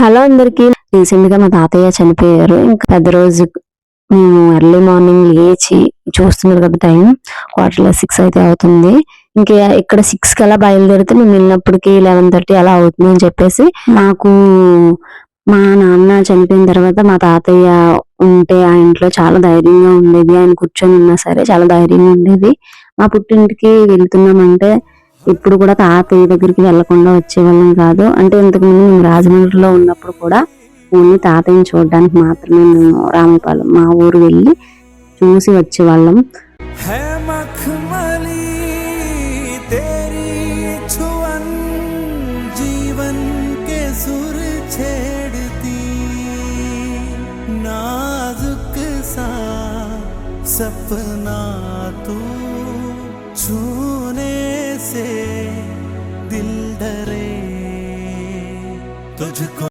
Hello అందరికి. రీసెంట్గా మా తాతయ్య చనిపోయారు. ఇంకా పెద్ద రోజు మేము ఎర్లీ మార్నింగ్ లేచి చూస్తున్నారు కదా టైం. క్వార్టర్ సిక్స్ అయితే అవుతుంది. ఇంకా ఇక్కడ సిక్స్ కల్లా బయలుదేరితే మేము వెళ్ళినప్పటికి లెవెన్ థర్టీ అలా అవుతుంది అని చెప్పేసి మాకు మా నాన్న చనిపోయిన తర్వాత మా తాతయ్య ఉంటే ఆ ఇంట్లో చాలా ధైర్యంగా ఉండేది. ఆయన కూర్చొని ఉన్నా సరే చాలా ధైర్యంగా ఉండేది. మా పుట్టింటికి వెళ్తున్నామంటే ఇప్పుడు కూడా తాతయ్య దగ్గరికి వెళ్ళకుండా వచ్చేవాళ్ళం కాదు. అంటే ఇంతకుముందు మేము రాజమండ్రిలో ఉన్నప్పుడు కూడా ఓన్లీ తాతయ్యని చూడడానికి మాత్రమే మేము రామపాలెం మా ఊరు వెళ్ళి చూసి వచ్చేవాళ్ళం. सपना तू छू तुझको